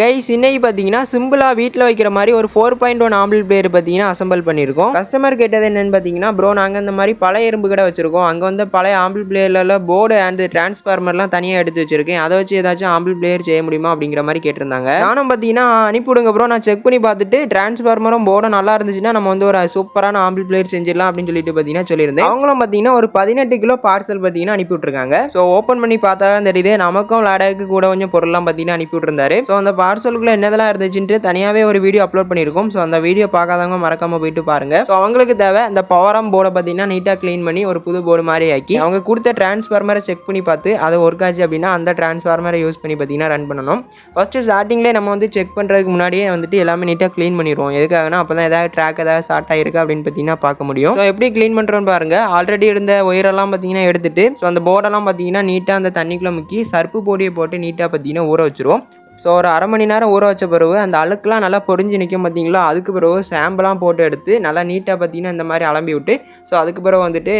Guys இன்னைக்கு பார்த்தீங்கன்னா சிம்பிளாக வீட்டில் வைக்கிற மாதிரி ஒரு four point one ample player பார்த்தீங்கன்னா அசம்பிள் பண்ணியிருக்கோம். கஸ்டமர் கேட்டது என்னென்னு பார்த்தீங்கன்னா ப்ரோ நாங்கள் இந்த மாதிரி பழைய எறும்பு கடை வச்சிருக்கோம். அங்கே வந்து பழைய ஆம்பிள் பிளேயரில் போர்டு அண்ட் டிரான்ஸ்ஃபார்மர்லாம் தனியாக எடுத்து வச்சிருக்கேன். அதை வச்சு ஏதாச்சும் ஆம்பிள் பிளேயர் செய்ய முடியுமா? அப்படிங்கிற மாதிரி கேட்டிருந்தாங்க. நானும் பார்த்தீங்கன்னா அனுப்பிவிடுங்க ப்ரோ நான் செக் பண்ணி பார்த்துட்டு டிரான்ஸ்ஃபார்மரும் போர்டும் நல்லா இருந்துச்சுன்னா நம்ம வந்து ஒரு சூப்பரான ஆம்பிள் பிளேயர் செஞ்சிடலாம் அப்படின்னு சொல்லிட்டு பார்த்தீங்கன்னா சொல்லியிருந்தேன். அவங்களும் பார்த்தீங்கன்னா ஒரு பதினெட்டு கிலோ பார்சல் பார்த்தீங்கன்னா அனுப்பி விட்ருக்காங்க ஸோ ஓப்பன் பண்ணி பார்த்தா தான் தெரியுது. நமக்கும் லாடாக்கு கூட கொஞ்சம் பொருள்லாம் பார்த்தீங்கன்னா அனுப்பி விட்டுருந்தாரு ஸோ அந்த பார்சலுக்குள்ள என்னதெல்லாம் இருந்துச்சுன்ட்டு தனியாகவே ஒரு வீடியோ அப்லோட் பண்ணியிருக்கோம். ஸோ அந்த வீடியோ பார்க்காதவங்க மறக்காமல் போயிட்டு பாருங்க. ஸோ அவங்களுக்கு தேவை அந்த பவரம் போர்டை பார்த்தீங்கன்னா நீட்டாக க்ளீன் பண்ணி ஒரு புது போர்டு மாதிரி ஆக்கி அவங்க கொடுத்த டிரான்ஸ்ஃபார்மரை செக் பண்ணி பார்த்து அது ஒர்க் ஆச்சு அப்படின்னா அந்த டிரான்ஸ்ஃபார்மரை யூஸ் பண்ணி பார்த்தீங்கன்னா ரன் பண்ணணும். ஃபஸ்ட்டு ஸ்டார்டிங்லேயே நம்ம வந்து செக் பண்ணுறதுக்கு முன்னாடியே வந்துட்டு எல்லாமே நீட்டாக க்ளீன் பண்ணிடுவோம். எதுக்காகனா அப்போ தான் ஏதாவது ட்ராக் ஏதாவது ஷார்ட் ஆயிருக்கு அப்படின்னு பார்த்தீங்கன்னா பார்க்க முடியும். ஸோ எப்படி க்ளீன் பண்ணுறோன்னு பாருங்க. ஆல்ரெடி இருந்த ஒயரெல்லாம் பார்த்தீங்கன்னா எடுத்துட்டு ஸோ அந்த போர்டெல்லாம் பார்த்தீங்கன்னா நீட்டாக அந்த தண்ணிக்குள்ளே முக்கி சர்ப்பு பொடியை போட்டு நீட்டாக பார்த்தீங்கன்னா ஊற வச்சிருவோம். ஸோ ஒரு அரை மணி நேரம் ஊற வச்ச பிறகு அந்த அழுக்கெலாம் நல்லா பொறிஞ்சு நிற்கும் பார்த்தீங்களா? அதுக்கு பிறகு சாம்பெல்லாம் போட்டு எடுத்து நல்லா நீட்டாக பார்த்தீங்கன்னா இந்த மாதிரி அலம்பி விட்டு ஸோ அதுக்கு பிறகு வந்துட்டு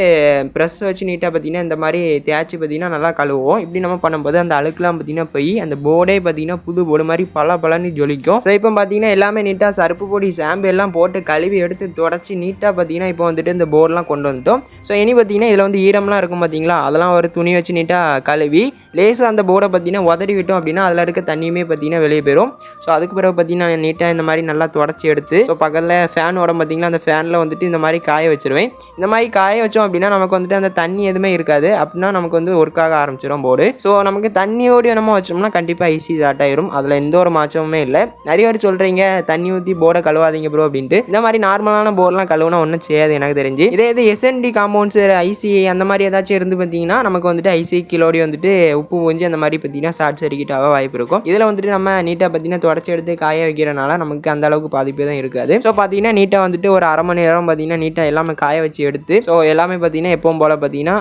ப்ரெஸ் வச்சு நீட்டாக பார்த்தீங்கன்னா இந்த மாதிரி தேய்ச்சி பார்த்தீங்கன்னா நல்லா கழுவுவோம். இப்படி நம்ம பண்ணும்போது அந்த அழுக்கெலாம் பார்த்தீங்கன்னா போய் அந்த போர்டே பார்த்தீங்கன்னா புது போர்டு மாதிரி பல பலன்னு ஜொலிக்கும். ஸோ இப்போ பார்த்தீங்கன்னா எல்லாமே நீட்டாக சருப்பு பொடி சாம்பு எல்லாம் போட்டு கழுவி எடுத்து தொடச்சி நீட்டாக பார்த்தீங்கன்னா இப்போ வந்துட்டு இந்த போர்டெலாம் கொண்டு வந்துட்டோம். ஸோ இனி பார்த்தீங்கன்னா இதில் வந்து ஈரம்லாம் இருக்கும் பார்த்தீங்களா? அதெல்லாம் ஒரு துணி வச்சு நீட்டாக கழுவி லேசாக அந்த போர்டை பார்த்தீங்கன்னா உதறி விட்டோம் அப்படின்னா அதில் இருக்க தண்ணியுமே பார்த்தீங்கன்னா வெளியே போயிடும் ஸோ அதுக்கு பிறகு பார்த்தீங்கன்னா நீட்டாக இந்த மாதிரி நல்லா தொடச்சி எடுத்து ஸோ பக்கத்தில் ஃபேன் பார்த்தீங்கன்னா அந்த ஃபேனில் வந்துட்டு இந்த மாதிரி காய வச்சிருவேன். இந்த மாதிரி காய வச்சோம் அப்படின்னா நமக்கு வந்துட்டு அந்த தண்ணி எதுவுமே இருக்காது. அப்படின்னா நமக்கு வந்து ஒர்க் ஆக ஆரம்பிச்சிடும் போர்டு ஸோ நமக்கு தண்ணியோடு நம்ம வச்சோம்னா கண்டிப்பாக ஈஸி ஸ்டார்ட் ஆயிரும். அதில் எந்த ஒரு மாற்றமுமே இல்லை. நிறைய பேர் சொல்கிறீங்க தண்ணி ஊற்றி போர்டை கழுவாதீங்க ப்ரோ அப்படின்ட்டு. இந்த மாதிரி நார்மலான போர்டெலாம் கழுவுனா ஒன்றும் செய்யாது எனக்கு தெரிஞ்சு. இதே இது எஸ்என்டி காம்பவுண்ட்ஸ் ஐசி அந்த மாதிரி ஏதாச்சும் இருந்து பார்த்தீங்கன்னா நமக்கு வந்துட்டு ஐசி கிலோடி வந்துட்டு உப்பு பூஞ்சி அந்த மாதிரி பார்த்தீங்கன்னா ஷார்ட் சர்க்கிட் வாய்ப்பு இருக்கும். இதில் வந்துட்டு நம்ம நீட்டாக பார்த்தீங்கன்னா தொடச்சி எடுத்து காய வைக்கிறனால நமக்கு அந்த அளவுக்கு பாதிப்பு தான் இருக்காது. ஸோ பார்த்தீங்கன்னா நீட்டாக வந்துட்டு ஒரு அரை மணி நேரம் பார்த்தீங்கன்னா நீட்டாக எல்லாமே காய வச்சு எடுத்து ஸோ எல்லாமே பார்த்தீங்கன்னா எப்பவும் போல் பார்த்தீங்கன்னா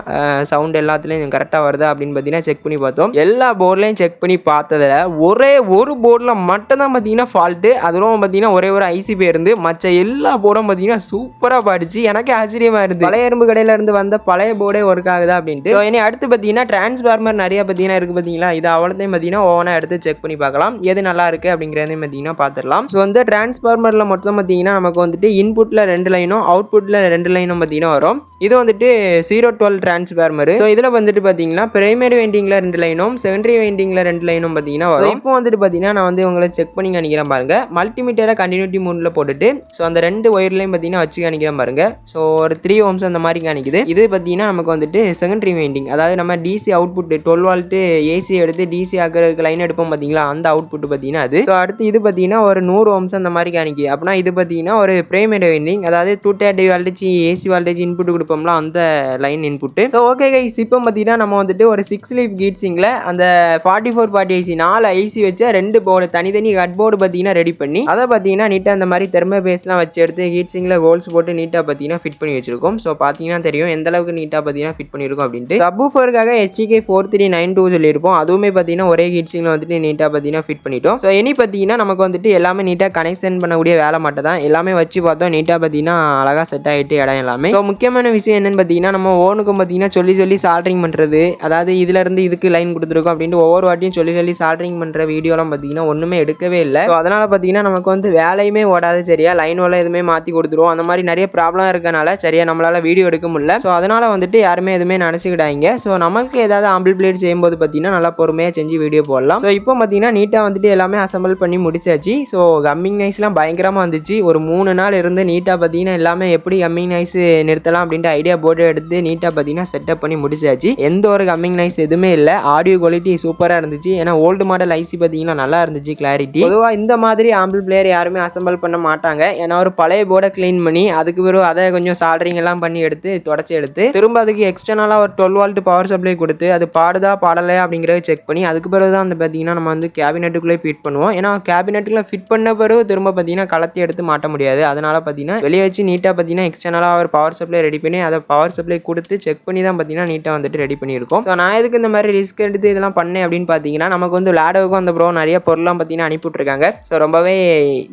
சவுண்ட் எல்லாத்துலேயும் கரெக்டாக வருதா அப்படின்னு பார்த்தீங்கன்னா செக் பண்ணி பார்த்தோம். எல்லா போர்ட்லையும் செக் பண்ணி பார்த்ததில் ஒரே ஒரு போர்டில் மட்டும் தான் பார்த்தீங்கன்னா ஃபால்ட்டு அதுவும் பார்த்தீங்கன்னா ஒரே ஒரு ஐசிபி இருந்து மற்ற எல்லா போர்டும் பார்த்தீங்கன்னா சூப்பராக பாடிச்சு. எனக்கு ஆச்சரியமாக இருந்து பழைய எறும்பு கடையில் இருந்து வந்த பழைய போர்டே ஒர்க் ஆகுதா அப்படின்ட்டு. இனி அடுத்து பார்த்தீங்கன்னா டிரான்ஸ்ஃபார்மர் நிறைய பார்த்தீங்கன்னா இருக்குது பார்த்தீங்களா? இது அவ்வளோத்தையும் பார்த்தீங்கன்னா ஓவனாக எடுத்து செக் பண்ணி பார்க்கலாம். எது நல்லா இருக்குது அப்படிங்கிறதையும் பார்த்தீங்கன்னா பார்த்துடலாம். ஸோ வந்து டிரான்ஸ்ஃபார்மரில் மொத்தம் பார்த்தீங்கன்னா நமக்கு வந்துட்டு இன்புட்டில் ரெண்டு லைனும் அவுட்புட்டில் ரெண்டு லைனும் பார்த்தீங்கன்னா வரும். இது வந்துட்டு ஜீரோ டுவெல் டிரான்ஸ்ஃபார்மர் ஸோ இதில் வந்துட்டு பார்த்தீங்கன்னா பிரைமரி வைண்டிங்கில் ரெண்டு லைனும் செகண்டரி வைண்டிங்கில் ரெண்டு லைனும் பார்த்தீங்கன்னா வரும். இப்போ வந்துட்டு பார்த்தீங்கன்னா நான் வந்து உங்களை செக் பண்ணி காணிக்கிறேன் பாருங்க. மல்டிமீட்டரை கண்டினியூட்டி மூணில் போட்டுட்டு ஸோ அந்த ரெண்டு ஒயர்லையும் பார்த்தீங்கன்னா வச்சு காணிக்கிறேன் பாருங்க. ஸோ ஒரு த்ரீ ஓம்ஸ் அந்த மாதிரி காணிக்குது இது பார்த்தீங்கன்னா நமக்கு வந்துட்டு செகண்டரி வைண்டிங் அதாவது நம்ம DC output twelve volt AC எடுத்து டிசி ஆக்கிறதுக்கு லைன் எடுப்போம் பார்த்தீங்களா? அந்த அவுட்புட் பார்த்தீங்கன்னா அது. ஸோ அடுத்து இது பார்த்தீங்கன்னா ஒரு நூறு ஓம்ஸ் அந்த மாதிரி காணிக்கு அப்படின்னா இது பார்த்தீங்கன்னா ஒரு பிரைமரி வைண்டிங் அதாவது two thirty voltage AC voltage input கொடுப்போம்ல அந்த line input so okay guys இப்போ பார்த்தீங்கன்னா நம்ம வந்துட்டு ஒரு சிக்ஸ் லீஃப் கீட்ஸிங்கில் அந்த ஃபார்ட்டி ஃபோர் ஃபார்ட்டி ஐசி நாலு ஐசி வச்சு ரெண்டு போர்டு தனித்தனி கட் போர்டு பார்த்தீங்கன்னா ரெடி பண்ணி அதை பார்த்தீங்கன்னா நீட்டாக அந்த மாதிரி தெர்ம பேஸ்லாம் வச்சு எடுத்து ஹீட்ஸிங்கில் ஹோல்ஸ் போட்டு நீட்டாக பார்த்தீங்கன்னா ஃபிட் பண்ணி வச்சிருக்கோம். ஸோ பார்த்தீங்கன்னா தெரியும் எந்த அளவுக்கு நீட்டாக பார்த்தீங்கன்னா ஃபிட் பண்ணியிருக்கோம் அப்படின்ட்டு. சப்வூஃபருக்காக SCK four three nine two சொல்லியிருப்போம். அதுவுமே பார்த்தீங்கன்னா ஒரே ஹீட்ஸிங்கில் வந்துட்டு நீட்டாக பார்த்தீங்கன்னா ஃபிட் பண்ணிட்டோம். ஸோ இனி பார்த்தீங்கன்னா நமக்கு வந்துட்டு எல்லாமே நீட்டாக கனெக்ஷன் பண்ணக்கூடிய வேலை மட்டும் தான் எல்லாமே வச்சு பார்த்தோம் நீட்டாக பார்த்தீங்கன்னா அழகாக செட் ஆகிட்டு இடம் எல்லாமே. ஸோ முக்கியமான விஷயம் என்னன்னு பார்த்தீங்கன்னா நம்ம ஓனுக்கும் பார்த்தீங்கன்னா சொல்லி சொல்லி சால்ட்ரிங் பண்ணுறது அதாவது இதுலேருந்து இதுக்கு லைன் கொடுத்துருக்கோம் அப்படின்ட்டு ஒவ்வொரு வாட்டியும் சொல்லி சொல்லி சால்ட்ரிங் பண்ணுற வீடியோலாம் பார்த்தீங்கன்னா ஒன்றுமே எடுக்கவே இல்லை. ஸோ அதனால் பார்த்தீங்கன்னா நமக்கு வந்து வேலையுமே ஓடாது சரியா? லைன் ஓல எதுவுமே மாற்றி கொடுத்துருவோம். அந்த மாதிரி நிறைய ப்ராப்ளம் இருக்கனால சரியா நம்மளால் வீடியோ எடுக்க முடியல. ஸோ அதனால் வந்துட்டு யாருமே எதுவுமே நினச்சிக்கிட்டாங்க ஸோ நமக்கு ஏதாவது ஆம்பிள் பிளேட் செய்யும்போது பார்த்தீங்கன்னா நல்லா பொறுமையாக செஞ்சு வீடியோ போடலாம். ஸோ இப்போ பார்த்தீங்கன்னா நீட்டாக வந்துட்டு எல்லாமே அசம்பிள் பண்ணி முடிச்சாச்சு. ஸோ கம்மிங் நைஸ்லாம் பயங்கரமாக வந்துச்சு. ஒரு மூணு நாள் இருந்து நீட்டாக பார்த்தீங்கன்னா எல்லாமே எப்படி கம்மிங் நைஸ் நிறுத்தலாம் அப்படின்ட்டு ஐடியா போர்டு எடுத்து நீட்டாக பார்த்தீங்கன்னா செட்டப் பண்ணி முடிச்சாச்சு. எந்த ஒரு கம்மிங் நைஸ் எதுவுமே இல்லை. ஆடியோ குவாலிட்டி சூப்பராக இருந்துச்சு. ஏன்னா ஓல்டு மாடல் ஐசி பார்த்தீங்கன்னா நல்லா இருந்துச்சு கிளாரிட்டி பொதுவாக இந்த மாதிரி ஆம்பிள் பிளேயர் யாருமே அசம்பிள் பண்ண மாட்டாங்க. ஏன்னா ஒரு பழைய போர்டை க்ளீன் பண்ணி அதுக்கு பிறகு அதை கொஞ்சம் சால்ட்ரிங் எல்லாம் பண்ணி எடுத்து தொடச்சி எடுத்து திரும்ப அதுக்கு எக்ஸ்டர்னலாக ஒரு டுவெல் வால்ட் பவர் சப்ளை கொடுத்து அது பாடுதா பாடலையா அப்படிங்கிறத செக் பண்ணி அதுக்கு பிறகு தான் வந்து பார்த்தீங்கன்னா நம்ம வந்து கேபினெட்டுக்குள்ளே ஃபிட் பண்ணுவோம். ஏன்னா கேபினெட்டுக்குள்ள ஃபிட் பண்ண பிறகு திரும்ப பார்த்தீங்கன்னா கலத்தி எடுத்து மாட்ட முடியாது. அதனால் பார்த்தீங்கன்னா வெளியே வச்சு நீட்டாக பார்த்தீங்கன்னா எக்ஸ்டர்னலாக ஒரு பவர் சப்ளை ரெடி பண்ணி அதை பவர் சப்ளை கொடுத்து செக் பண்ணி தான் பார்த்தீங்கன்னா நீட்டாக வந்துட்டு ரெடி பண்ணியிருக்கோம். ஸோ நான் எதுக்கு இந்த மாதிரி ரிஸ்க் எடுத்து இதெல்லாம் பண்ணேன் அப்படின்னு பார்த்தீங்கன்னா நமக்கு வந்து லேடோவுக்கும் அந்த ப்ரோ நிறைய பொருள்லாம் பார்த்தீங்கன்னா அனுப்பிவிட்ருக்காங்க ஸோ ரொம்பவே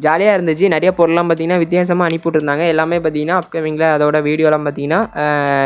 ஜாலியாக இருந்துச்சு. நிறைய பொருள்லாம் பார்த்தீங்கன்னா வித்தியாசமாக அனுப்பிவிட்ருந்தாங்க எல்லாமே பார்த்தீங்கன்னா அப்கமிங்கில் அதோட வீடியோலாம் பார்த்தீங்கன்னா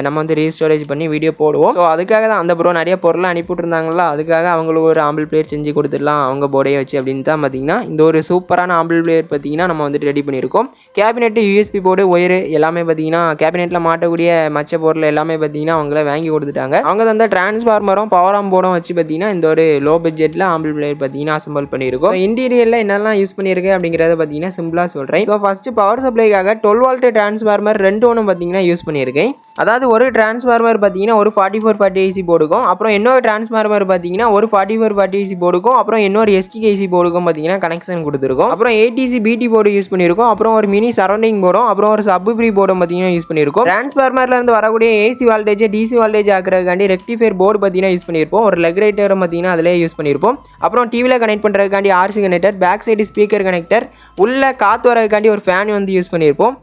நம்ம வந்து ரீஸ்டோரேஜ் பண்ணி வீடியோ போடுவோம். ஸோ அதுக்காக தான் அந்த ப்ரோ நிறைய பொருள்லாம் அனுப்பிவிட்ருந்தாங்களா அதுக்காக அவங்களுக்கு ஒரு ஆம்பிள் பிளேட் செஞ்சு கொடுத்துடலாம் அவங்க போர்டே வச்சு அப்படின்னு தான் பார்த்தீங்கன்னா இந்த ஒரு சூப்பரான ஆம்பிள் பிளேயர் பார்த்தீங்கன்னா நம்ம வந்துட்டு ரெடி பண்ணியிருக்கோம். கேபினெட்டு யூஎஸ்பி போர்டு ஒயரு எல்லாமே பார்த்தீங்கன்னா கேபினெட்டில் மாட்டக்கூடிய மச்ச பொருள் எல்லாமே பார்த்தீங்கன்னா அவங்கள வாங்கி கொடுத்துட்டாங்க. அவங்க தந்த டிரான்ஸ்ஃபார்மரும் பவர் ஆம் போர்டும் வச்சு பார்த்தீங்கன்னா இந்த ஒரு லோ பட்ஜெட்டில் ஆம்பிள் பிளேயர் பார்த்தீங்கன்னா அசம்பிள் பண்ணியிருக்கோம். இன்டீரியரில் என்னெல்லாம் யூஸ் பண்ணியிருக்கு அப்படிங்கிறத பார்த்தீங்கன்னா சிம்பிளாக சொல்கிறேன் ஸோ ஃபஸ்ட்டு பவர் சப்ளைக்காக டுவெல் வோல்ட் டிரான்ஸ்ஃபார்மர் ரெண்டு ஒன்று பார்த்தீங்கன்னா யூஸ் பண்ணியிருக்கேன். அதாவது ஒரு டிரான்ஸ்ஃபார்மர் பார்த்தீங்கன்னா ஒரு ஃபார்ட்டி ஃபோர் ஃபார்ட்டி ஏசி போடுக்கும் அப்புறம் இன்னொரு டிரான்ஸ்ஃபார்மர் பார்த்தீங்கன்னா ஒரு ஃபார்ட்டி ஃபோர் ஃபார்ட்டி ஏசி போடுக்கும் அப்புறம் இன்னொரு எஸ்டிகேசி போர்டுக்கும் பார்த்தீங்கன்னா கனெக்ஷன் கொடுத்துருக்கோம். அப்புறம் ஏடிசி பிடி போர்டு யூஸ் பண்ணியிருக்கோம். அப்புறம் ஒரு மினி சரௌண்டிங் போர்டும் அப்புறம் ஒரு சப் ப்ரீ போர்டும் பார்த்தீங்கன்னா யூஸ் பண்ணியிருக்கோம். டிரான்ஸ்ஃபார்மர்ல இருந்து வரக்கூடிய ஏசி வால்டேஜ் டிசி வால்டேஜ் ஆக்குறதுக்காண்டி ரெக்டிஃபையர் போர்டு பார்த்தீங்கன்னா யூஸ் பண்ணியிருப்போம். ஒரு லெக் ரைட்டரும் பார்த்தீங்கன்னா அதிலே யூஸ் பண்ணியிருப்போம். அப்புறம் டிவியில் connect பண்ணுறதுக்காண்டி RC connector back side speaker connector உள்ள காற்று வரதுக்காண்டி ஒரு ஃபேன் வந்து யூஸ் பண்ணியிருப்போம்.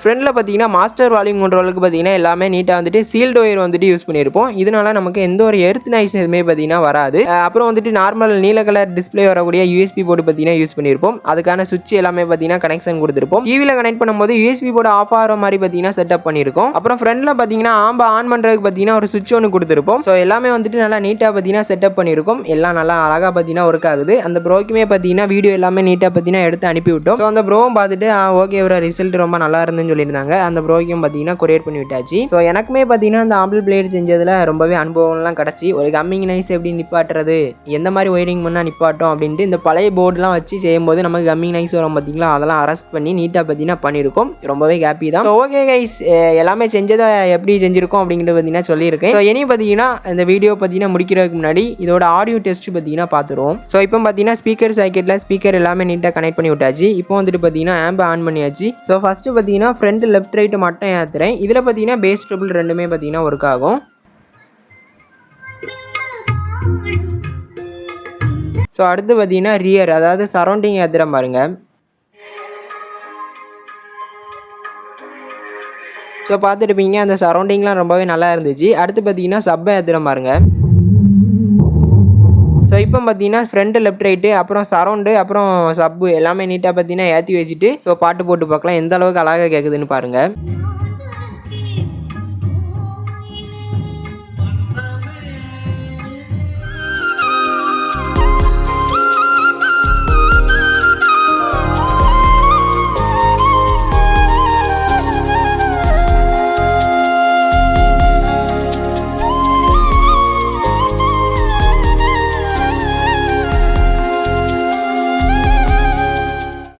ஃப்ரண்டில் பார்த்தீங்கன்னா மாஸ்டர் வால்யூம் கண்ட்ரோலுக்கு பார்த்தீங்கன்னா எல்லாமே நீட்டாக வந்துட்டு சீல்டு ஒயர் வந்துட்டு யூஸ் பண்ணியிருப்போம் இதனால நமக்கு எந்த ஒரு எர்த் நைஸ் எதுவுமே பார்த்தீங்கன்னா வராது. அப்புறம் வந்துட்டு நார்மல் நீல கலர் டிஸ்ப்ளே வரக்கூடிய யூஎஸ்பி போர்டு பார்த்தீங்கன்னா யூஸ் பண்ணியிருப்போம் அதுக்கான சுவிட்ச் எல்லாமே பார்த்தீங்கன்னா கனெக்ஷன் கொடுத்துருப்போம். டிவியில் கனெக்ட் பண்ணும்போது யூஎஸ்பி போர்டு ஆஃப் ஆகிற மாதிரி பார்த்தீங்கன்னா செட்டப் பண்ணியிருக்கோம் அப்புறம் ஃப்ரண்டில் பார்த்தீங்கன்னா ஆம்பா ஆன் பண்ணுறதுக்கு பார்த்தீங்கன்னா ஒரு சுவிட்ச் ஒன்று கொடுத்துருப்போம். ஸோ எல்லாமே வந்துட்டு நல்லா நீட்டாக பார்த்தீங்கன்னா செட்டப் பண்ணியிருக்கோம் எல்லாம் நல்லா அழகாக பார்த்தீங்கன்னா ஒர்க் ஆகுது. அந்த ப்ரோக்குமே பார்த்தீங்கன்னா வீடியோ எல்லாமே நீட்டாக பார்த்தீங்கன்னா எடுத்து அனுப்பி விட்டோம் ஸோ அந்த ப்ரோவும் பார்த்துட்டு ஓகே ஒரு ரிசல்ட் ரொம்ப நல்லா இருந்துன்னு சொல்லியிருந்தாங்க. அந்த ப்ரோக்கும் பார்த்தீங்கன்னா கொரியர் பண்ணி விட்டாச்சு. ஸோ எனக்குமே பார்த்தீங்கன்னா அந்த ஆம்பிள் பிளேட் செஞ்சதில் ரொம்பவே அனுபவம்லாம் கிடச்சி. ஒரு கம்மிங் நைஸ் எப்படி நிப்பாட்டுறது? எந்த மாதிரி ஒயரிங் பண்ணால் நிப்பாட்டும் அப்படின்ட்டு இந்த பழைய போர்டுலாம் வச்சு செய்யும்போது நமக்கு கம்மிங் நைஸ் வரும் பார்த்தீங்களா அதெல்லாம் அரெஸ்ட் பண்ணி நீட்டாக பார்த்தீங்கன்னா பண்ணியிருக்கோம். ரொம்பவே ஹாப்பி தான். ஸோ ஓகே கைஸ் எல்லாமே செஞ்சதை எப்படி செஞ்சுருக்கோம் அப்படிங்கிறது பார்த்தீங்கன்னா சொல்லியிருக்கேன். ஸோ இனி பார்த்தீங்கன்னா இந்த வீடியோ பார்த்தீங்கன்னா முடிக்கிறதுக்கு முன்னாடி இதோட ஆடியோ டெஸ்ட் பார்த்தீங்கன்னா பார்த்துருவோம் ஸோ இப்போ பார்த்தீங்கன்னா ஸ்பீக்கர் சாக்கெட்டில் ஸ்பீக்கர் எல்லாமே நீட்டாக கனெக்ட் பண்ணி விட்டாச்சு. இப்போ வந்துட்டு பார்த்தீங்கன்னா ஆம்பை ஆன் பண்ணியாச்சு. ஸோ ஃபஸ்ட்டு பார்த்தீங்கன்னா ஃப்ரண்ட் லெஃப்ட் ரைட்டு மட்டும் ஏற்றுறேன் இதில் பார்த்தீங்கன்னா பேஸ் ட்ரிபிள் ரெண்டுமே பார்த்தீங்கன்னா ஒர்க் ஆகும். ஸோ அடுத்து பார்த்தீங்கன்னா ரியர் அதாவது சரௌண்டிங் ஏற்றுற பாருங்க. ஸோ பார்த்துருப்பீங்க அந்த சரௌண்டிங்லாம் ரொம்பவே நல்லா இருந்துச்சு. அடுத்து பார்த்தீங்கன்னா சப்பை ஏற்றுற பாருங்கள் ஸோ இப்போ பார்த்தீங்கன்னா ஃப்ரண்ட் லெஃப்ட் ரைட்டு அப்புறம் சரௌண்டு அப்புறம் சப்பு எல்லாமே நீட்டாக பார்த்தீங்கன்னா ஏற்றி வச்சுட்டு ஸோ பாட்டு போட்டு பார்க்கலாம். எந்த அளவுக்கு அழகாக கேட்குதுன்னு பாருங்கள்